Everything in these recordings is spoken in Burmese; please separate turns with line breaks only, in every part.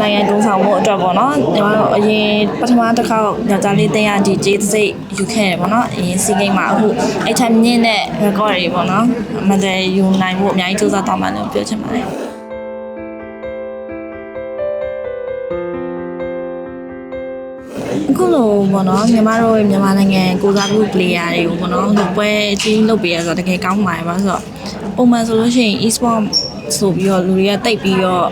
နိုင်ငံတုံးဆောင်မှုအတွက်ပေါ့နော်ညီမတို့အရင်ပထမတစ်ခေါက်ယောက်ျားလေးတင်းရဒီဂျေးသစိတ်ယူခဲ့တယ်ပေါ့နော်အရင်စီးကိန်းမှာအခုအဲ့ထက်မြင့်တဲ့ record တွေပေါ့နော်အမှန်တည်းယူနိုင်ဖို့အများကြီးစူးစမ်းသွားမှလို့ပြောချင်ပါတယ်အခုလိုပေါ့နော်ညီမတို့ရဲ့မြန်မာနိုင်ငံကိုစားပြု player တွေကိုပေါ့နော်ဒီပွဲအချင်းလုပ်ပေးရဆိုတော့တကယ်ကောင်းပါတယ်ပါဆိုတော့ပုံမှန်ဆိုလို့ရှိရင် e-sport ဆိုပြီးတော့လူတွေကတိတ်ပြီးတော့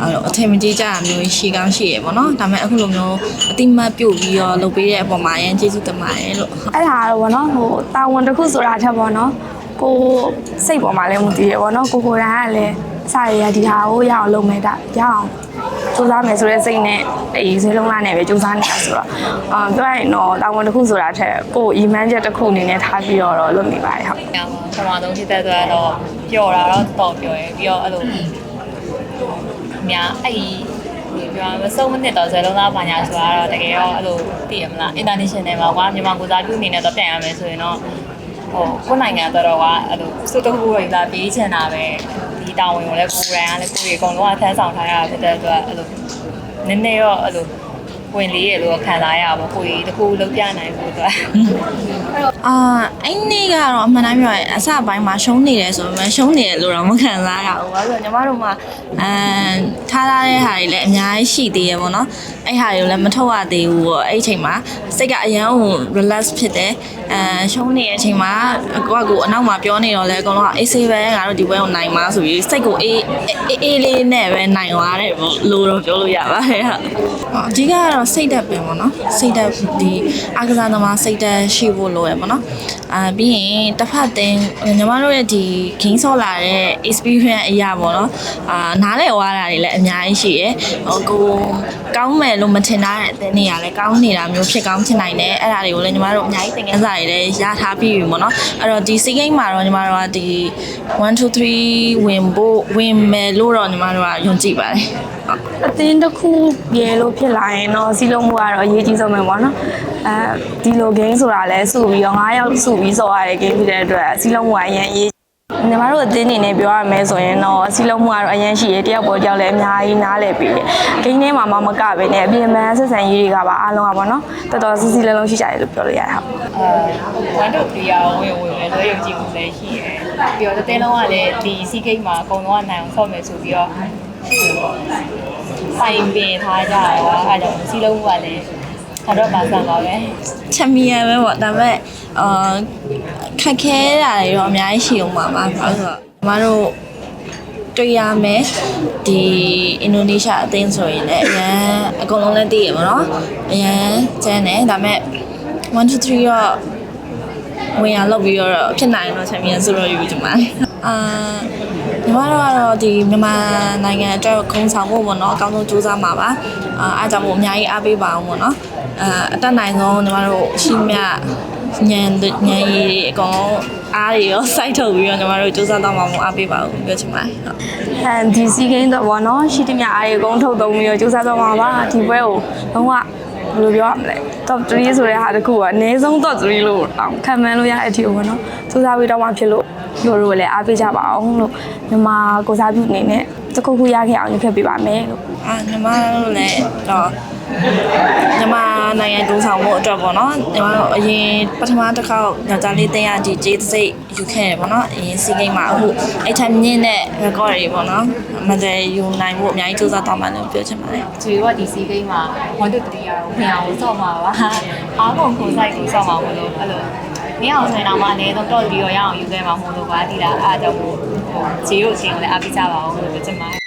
အဲ့လိုအထင်မကြီးကြတာမျိုးရှိကောင်းရှိရပေါ့နော်ဒါပေမဲ့အခုလိုမျိုးအတိမတ်ပြုတ်ပြီးတော့လုပ်ပေးတဲ့အပေါ်မှာအရင်ကျေးဇူးတင်ပါတယ်လို့
အဲ့ဒါတော့ဗောနော်ဟိုတာဝန်တစ်ခုဆိုတာထက်ဗောနော်ကိုစိတ်ပေါ်မှာလည်းမသိရဗောနော်ကိုကိုယ်တိုင်ကလည်းစာရရဒီဟာကိုရအောင်လုပ်မယ်ဒါရအောင်စူးစမ်းမယ်ဆိုတဲ့စိတ်နဲ့အေးဈေးလုံးလာနဲ့ပဲစူးစမ်းနေတာဆိုတော့အာပြောရရင်တော့တာဝန်တစ်ခုဆိုတာထက်ကိုအီမန်ချက်တစ်ခုအနေနဲ့ထားပြီးတော့လုပ်နေပါတယ်ဟုတ်။
ညမှာပထမဆုံးဖြစ်တဲ့အတွက်တော့ ပျော်တာတော့တော်ပျော်ရယ်ပြီးတော့အဲ့လိုအများအဲ့ဒီပြောရမစုံမနစ်တော့ဇယ်လုံးသားဘာညာဆိုတာတော့တကယ်ရောအဲ့လိုသိရမလား international မှာကွာမြန်မာကိုစားပြုအနေနဲ့တော့ပြန်ရမယ်ဆိုရင်တော့ဟိုကိုယ်နိုင်ငံတော်တော်ကအဲ့လိုစုတခုရလာပေးချင်တာပဲဒီတာဝန်ကိုလည်းကိုယ်ရန်ကလည်းကိုယ်ရေအကုန်လုံးကထမ်းဆောင်ထားရတာဖြစ်တဲ့အတွက်အဲ့လိုနည်းနည်းတော့အဲ့လိုဝင်လေးရလို့ခံစားရပါဘူးကိုယ်ကြီးတစ်ခုလုံးပြနိုင်ဖို့အတွက်
အာအဲ့နေ့ကတော့အမှန်တမ်းပြောရင်အစပိုင်းမှာရှုံးနေတယ်ဆိုပေမဲ့ရှုံးနေတယ်လို့တော့မခံစားရဘူး။ဘာလို့လဲဆိုတော့ညီမတို့မှာအမ်ထားထားတဲ့ဟာတွေလည်းအများကြီးရှိသေးရပေါ့နော်။အဲ့ဟာတွေကိုလည်းမထုတ်ရသေးဘူးပေါ့။အဲ့ဒီအချိန်မှာစိတ်ကအရန်ကို relax ဖြစ်တယ်။အဲရှုံးနေတဲ့အချိန်မှာကိုကကိုအနောက်မှာပြောနေတော့လဲအကုန်လုံးကအေးဆေးပဲငါတို့ဒီပွဲကိုနိုင်မှာဆိုပြီးစိတ်ကိုအေးအေးအေးလေးနဲ့ပဲနိုင်သွားတယ်ပေါ့လို့တော့ပြောလို့ရပါတယ်ဟုတ်။အဓိကကတော့စိတ်ဓာတ်ပဲပေါ့နော်။စိတ်ဓာတ်ဒီအားကစားသမားစိတ်ဓာတ်ရှိဖို့လိုရပေါ့နော်။အာပြီးရင်တစ်ဖက်တင်ညီမတို့ရဲ့ဒီ game ဆော့လာတဲ့ experience အရာပေါ့နော်။အာနားလည်သွားတာတွေလည်းအများကြီးရှိရယ်။ဟိုကိုကောင်းမယ်လို့မထင်တာတဲ့အတင်းနေရလဲကောင်းနေတာမျိုးဖြစ်ကောင်းဖြစ်နိုင်တယ်။အဲ့ဒါတွေကိုလည်းညီမတို့အများကြီးသင်ခန်းစာတွေလည်းရထားပြီးပြီပေါ့နော်။အဲ့တော့ဒီ C game မှာတော့ညီမတို့ကဒီ1 2 3ဝင်ဖို့ဝင်မယ်လို့တော့ညီမတို့ကယုံကြည်ပါတယ်။ဟုတ်
အသင်းတစ်ခုရေလို့ဖြစ်လာရင်တော့စီလုံးမှုကတော့အရေးကြီးဆုံးပဲပေါ့နော်အဲဒီလို game ဆိုတာလဲစုပြီးတော့9ယောက်စုပြီးဆော်ရတဲ့ game ဖြစ်တဲ့အတွက်စီလုံးမှုကအရင်အရေးညီမတို့အသင်းအနေနဲ့ပြောရမယ်ဆိုရင်တော့စီလုံးမှုကတော့အရင်ရှိရတယောက်ပေါ်တယောက်လည်းအများကြီးနားလည်ပြီးတယ်ဂိမ်းထဲမှာမှမကပဲနဲ့အပြင်ပန်းဆက်ဆံရေးတွေကပါအားလုံးကပေါ့နော်တော်တော်စီစီလုံးလုံးရှိကြတယ်လို့ပြောလို့ရတယ်ဟုတ်
အဲ1 2 3ရောဝင်ဝင်လဲဆိုရုံကြည့်မှုလည်းရှိတယ်ပြီးတော့တစ်တဲလုံးကလည်းဒီစီကိတ်မှာအကုန်လုံးကနိုင်အောင်ဆော့မယ်ဆိုပြီးတော့ပိုင်ပင်ထားကြတယ်ကွာအဲဒါကြောင့်စီလုံးကလည်း 100%ပါပဲ
ချန်ပီယံပဲပေါ့ဒါပေမဲ့အာခက်ခဲတာတွေတော့အများကြီးရှိအောင်ပါပါဘာလို့လဲဆိုတော့ညီမတို့တွေ့ရမယ်ဒီအင်ဒိုနီးရှားအသင်းဆိုရင်လည်းအရန်အကုန်လုံးလည်းသိရပါတော့အရန်ကျန်းတယ်ဒါပေမဲ့1 2 3တော့ဝင်ရလောက်ပြီးတော့ဖြစ်နိုင်တော့ချန်ပီယံဆိုတော့ယူကြမှာအာညီမတို့ကတော့ဒီမြန်မာနိုင်ငံအတွက်ခုံဆောင်ဖို့ပေါ့နော်အကောင်းဆုံးကြိုးစားမှာပါအာအားကြောင့်မို့အများကြီးအားပေးပါအောင်ပေါ့နော် အာအတက်နိုင်ဆုံးညီမတို့ရှိမြညံညံရည်တွေအကောင်လုံးအားတွေရောစိုက်ထုတ်ပြီးတော့ညီမတို့ကြိုးစားတော့မှာမို့အားပေးပါဦးပြောချင်ပါတယ်ဟုတ်
အဲဒီစီဂိမ်းတော့ဗောနော်ရှိသမျှအားတွေအကုန်ထုတ်သုံးပြီးတော့စူးစမ်းသွားမှာပါဒီပွဲကိုလုံးဝဘယ်လိုပြောရမလဲ top 3ဆိုတဲ့ဟာတစ်ခုကအနည်းဆုံး top 3လို့အောင်ခံမှန်းလို့ရတဲ့အထိပေါ့နော်စူးစမ်းပြီးတော့မှဖြစ်လို့တို့တို့လည်းအားပေးကြပါအောင်လို့မြန်မာကိုစားပြုအနေနဲ့တစ်ခုခုရခဲ့အောင်လုပ်ခဲ့ပေးပါမယ်လို့
အာညီမတို့လည်းတော့ ညီမနိုင်ငံတုံးဆောင်မှုအတွက်ပေါ့နော်ညီမတို့အရင်ပထမတစ်ခေါက်ယောက်ျားလေးတင်းရဒီဂျေးသစိတ်ယူခဲ့တယ်ပေါ့နော်အရင်စီးကိန်းမှာအခုအဲ့ထက်မြင့်တဲ့ record တွေပေါ့နော်အမှန်တည်းယူနိုင်ဖို့အများကြီးစူးစမ်းသွားမှလို့ပြောချင်ပါတယ်
ကျွေကဒီစီကိတ်မှာ1 2 3ရောဝင်အောင်ဆော့မှာပါအားကုန်ခုံဆိုင်ကိုဆော့မှာမလို့အဲ့လိုမင်းအောင်ဆိုရင်တော့မအနေတော့တော့ပြီးတော့ရအောင်ယူခဲ့မှာမဟုတ်လို့ကွာဒီလားအားကြောင့်မို့ဟိုဂျီကိုချင်းကိုလည်းအားပေးကြပါအောင်လို့ပြောချင်ပါတယ်